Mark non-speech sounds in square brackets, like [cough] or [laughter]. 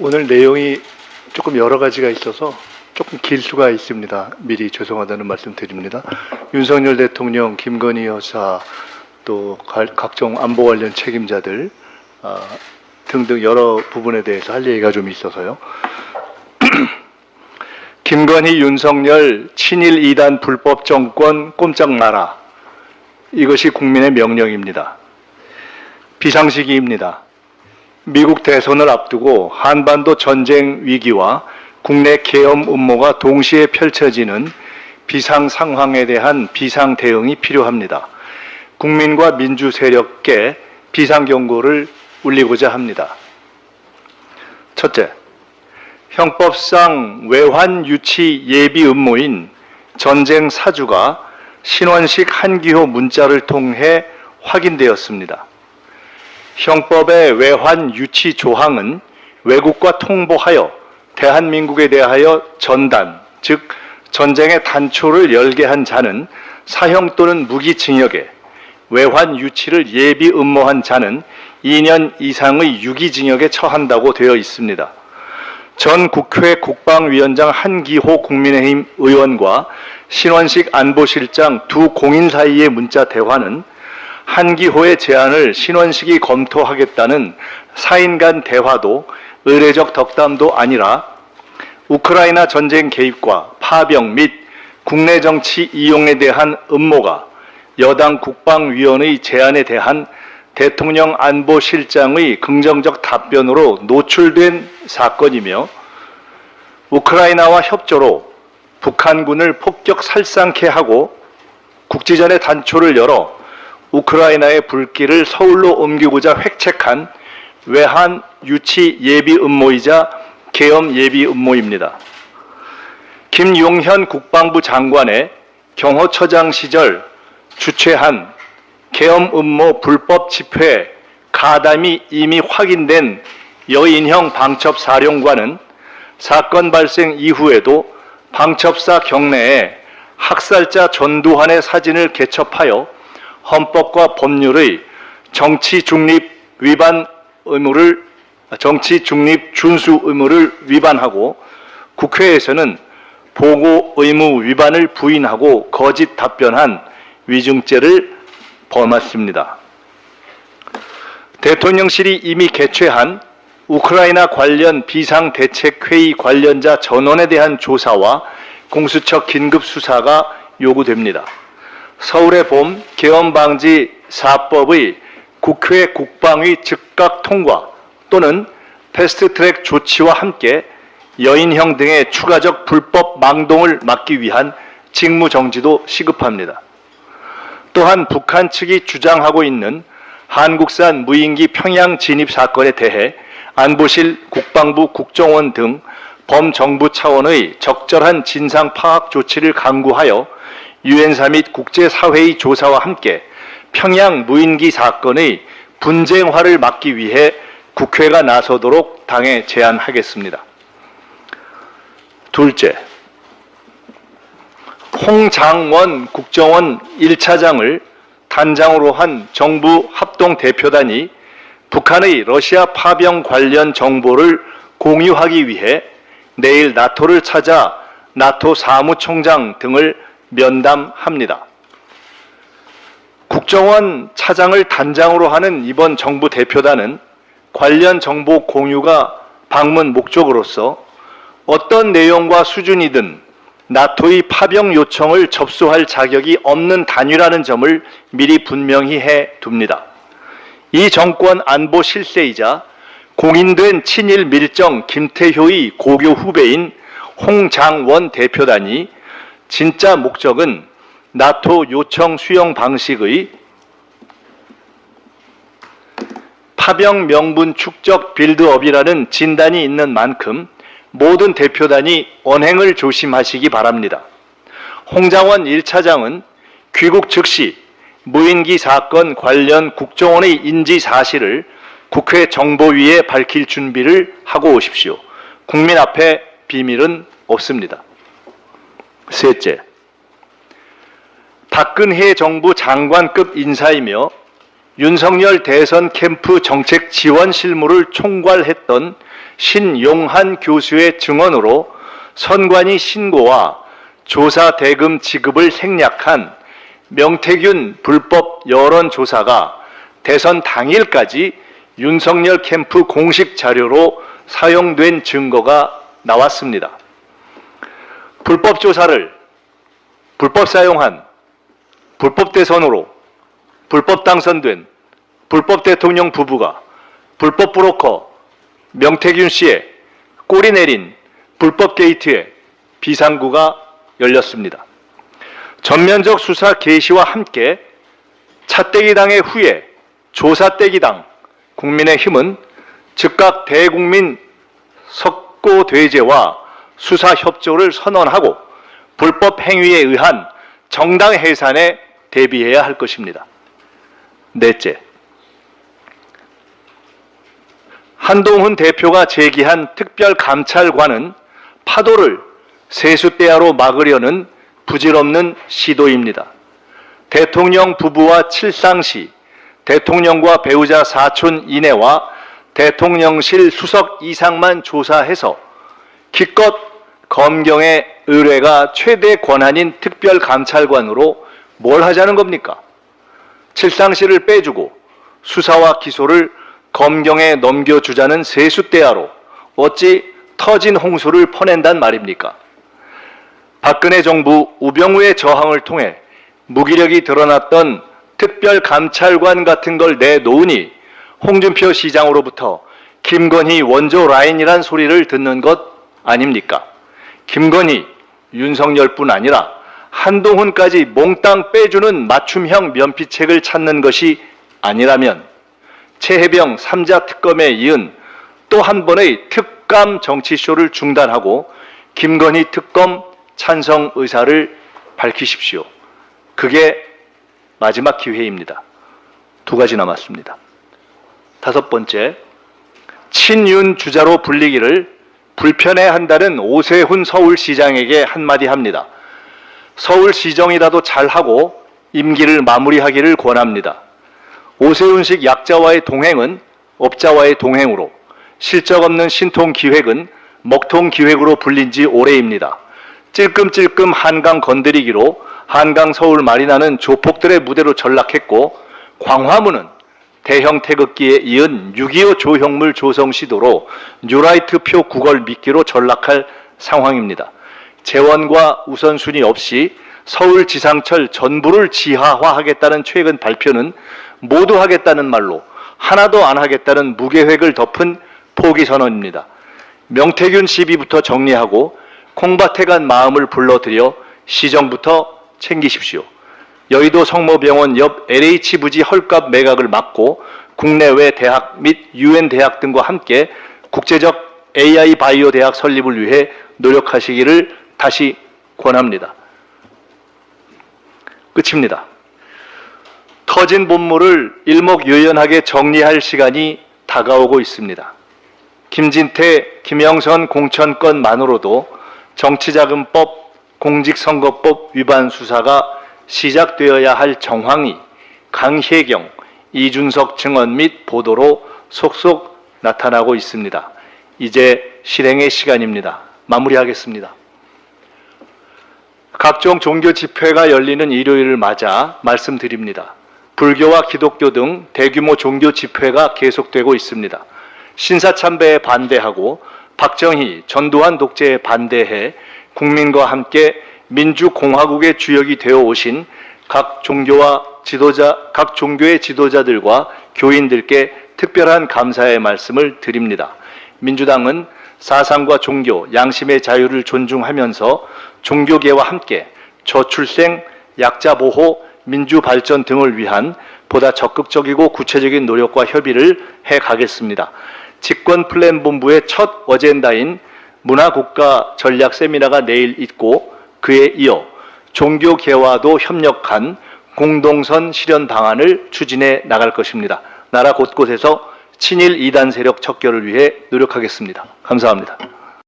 오늘 내용이 조금 여러 가지가 있어서 조금 길 수가 있습니다. 미리 죄송하다는 말씀 드립니다. 윤석열 대통령, 김건희 여사, 또 갈- 각종 안보 관련 책임자들 아, 등등 여러 부분에 대해서 할 얘기가 좀 있어서요. [clears throat] 김건희, 윤석열, 친일 이단 불법 정권 꼼짝 마라. 이것이 국민의 명령입니다. 비상시기입니다. 미국 대선을 앞두고 한반도 전쟁 위기와 국내 계엄 음모가 동시에 펼쳐지는 비상 상황에 대한 비상 대응이 필요합니다. 국민과 민주 세력께 비상 경고를 울리고자 합니다. 첫째, 형법상 외환 유치 예비 음모인 전쟁 사주가 신원식 한기호 문자를 통해 확인되었습니다. 형법의 외환 유치 조항은 외국과 통보하여 대한민국에 대하여 전단, 즉 전쟁의 단초를 열게 한 자는 사형 또는 무기징역에 외환 유치를 예비 음모한 자는 2년 이상의 유기징역에 처한다고 되어 있습니다. 전 국회 국방위원장 한기호 국민의힘 의원과 신원식 안보실장 두 공인 사이의 문자 대화는 한기호의 제안을 신원식이 검토하겠다는 사인 간 대화도 의례적 덕담도 아니라 우크라이나 전쟁 개입과 파병 및 국내 정치 이용에 대한 음모가 여당 국방위원의 제안에 대한 대통령 안보실장의 긍정적 답변으로 노출된 사건이며 우크라이나와 협조로 북한군을 폭격 살상케 하고 국지전의 단초를 열어 우크라이나의 불길을 서울로 옮기고자 획책한 외환 유치 예비 음모이자 계엄 예비 음모입니다. 김용현 국방부 장관의 경호처장 시절 주최한 계엄 음모 불법 집회 가담이 이미 확인된 여인형 방첩 사령관은 사건 발생 이후에도 방첩사 경내에 학살자 전두환의 사진을 개첩하여 헌법과 법률의 정치 중립 위반 의무를 정치 중립 준수 의무를 위반하고 국회에서는 보고 의무 위반을 부인하고 거짓 답변한 위증죄를 범했습니다. 대통령실이 이미 개최한 우크라이나 관련 비상대책회의 관련자 전원에 대한 조사와 공수처 긴급 수사가 요구됩니다. 서울의 봄 계엄방지 4법의 국회 국방위 즉각 통과 또는 패스트트랙 조치와 함께 여인형 등의 추가적 불법 망동을 막기 위한 직무 정지도 시급합니다. 또한 북한 측이 주장하고 있는 한국산 무인기 평양 진입 사건에 대해 안보실, 국방부, 국정원 등 범정부 차원의 적절한 진상 파악 조치를 강구하여 유엔사 및 국제사회의 조사와 함께 평양 무인기 사건의 분쟁화를 막기 위해 국회가 나서도록 당에 제안하겠습니다. 둘째, 홍장원 국정원 1차장을 단장으로 한 정부 합동 대표단이 북한의 러시아 파병 관련 정보를 공유하기 위해 내일 나토를 찾아 나토 사무총장 등을 면담합니다. 국정원 차장을 단장으로 하는 이번 정부 대표단은 관련 정보 공유가 방문 목적으로서 어떤 내용과 수준이든 나토의 파병 요청을 접수할 자격이 없는 단위라는 점을 미리 분명히 해 둡니다. 이 정권 안보 실세이자 공인된 친일 밀정 김태효의 고교 후배인 홍장원 대표단이 진짜 목적은 나토 요청 수용 방식의 파병 명분 축적 빌드업이라는 진단이 있는 만큼 모든 대표단이 언행을 조심하시기 바랍니다. 홍장원 1차장은 귀국 즉시 무인기 사건 관련 국정원의 인지 사실을 국회 정보위에 밝힐 준비를 하고 오십시오. 국민 앞에 비밀은 없습니다. 셋째, 박근혜 정부 장관급 인사이며 윤석열 대선 캠프 정책 지원 실무를 총괄했던 신용한 교수의 증언으로 선관위 신고와 조사 대금 지급을 생략한 명태균 불법 여론조사가 대선 당일까지 윤석열 캠프 공식 자료로 사용된 증거가 나왔습니다. 불법 조사를 불법 사용한 불법 대선으로 불법 당선된 불법 대통령 부부가 불법 브로커 명태균 씨의 꼬리 내린 불법 게이트에 비상구가 열렸습니다. 전면적 수사 개시와 함께 차떼기당의 후에 조사떼기당 국민의힘은 즉각 대국민 석고대제와 수사 협조를 선언하고 불법 행위에 의한 정당 해산에 대비해야 할 것입니다. 넷째, 한동훈 대표가 제기한 특별 감찰관은 파도를 세수대야로 막으려는 부질없는 시도입니다. 대통령 부부와 칠상시, 대통령과 배우자 사촌 이내와 대통령실 수석 이상만 조사해서 기껏 검경의 의뢰가 최대 권한인 특별감찰관으로 뭘 하자는 겁니까? 칠상시를 빼주고 수사와 기소를 검경에 넘겨주자는 세수대야로 어찌 터진 홍수를 퍼낸단 말입니까? 박근혜 정부 우병우의 저항을 통해 무기력이 드러났던 특별감찰관 같은 걸 내놓으니 홍준표 시장으로부터 김건희 원조 라인이란 소리를 듣는 것 아닙니까? 김건희, 윤석열뿐 아니라 한동훈까지 몽땅 빼주는 맞춤형 면피책을 찾는 것이 아니라면 최혜병 3자 특검에 이은 또 한 번의 특감 정치쇼를 중단하고 김건희 특검 찬성 의사를 밝히십시오. 그게 마지막 기회입니다. 두 가지 남았습니다. 다섯 번째, 친윤 주자로 불리기를 불편해한다는 오세훈 서울시장에게 한마디 합니다. 서울시정이라도 잘하고 임기를 마무리하기를 권합니다. 오세훈식 약자와의 동행은 업자와의 동행으로 실적 없는 신통 기획은 먹통 기획으로 불린 지 오래입니다. 찔끔찔끔 한강 건드리기로 한강 서울 마리나는 조폭들의 무대로 전락했고 광화문은 대형 태극기에 이은 6.25 조형물 조성 시도로 뉴라이트 표 구걸 미끼로 전락할 상황입니다. 재원과 우선순위 없이 서울 지상철 전부를 지하화하겠다는 최근 발표는 모두 하겠다는 말로 하나도 안 하겠다는 무계획을 덮은 포기 선언입니다. 명태균 시비부터 정리하고 콩밭에 마음을 불러들여 시정부터 챙기십시오. 여의도 성모병원 옆 LH 부지 헐값 매각을 막고 국내외 대학 및 유엔 대학 등과 함께 국제적 AI 바이오 대학 설립을 위해 노력하시기를 다시 권합니다. 끝입니다. 터진 본물을 일목요연하게 정리할 시간이 다가오고 있습니다. 김진태, 김영선 공천건만으로도 정치자금법, 공직선거법 위반 수사가 시작되어야 할 정황이 강혜경, 이준석 증언 및 보도로 속속 나타나고 있습니다. 이제 실행의 시간입니다. 마무리하겠습니다. 각종 종교 집회가 열리는 일요일을 맞아 말씀드립니다. 불교와 기독교 등 대규모 종교 집회가 계속되고 있습니다. 신사참배에 반대하고 박정희, 전두환 독재에 반대해 국민과 함께 민주공화국의 주역이 되어 오신 각 종교와 지도자, 각 종교의 지도자들과 교인들께 특별한 감사의 말씀을 드립니다. 민주당은 사상과 종교, 양심의 자유를 존중하면서 종교계와 함께 저출생, 약자 보호, 민주 발전 등을 위한 보다 적극적이고 구체적인 노력과 협의를 해 가겠습니다. 집권 플랜 본부의 첫 어젠다인 문화국가 전략 세미나가 내일 있고 그에 이어 종교계와도 협력한 공동선 실현 방안을 추진해 나갈 것입니다. 나라 곳곳에서 친일 이단 세력 척결을 위해 노력하겠습니다. 감사합니다.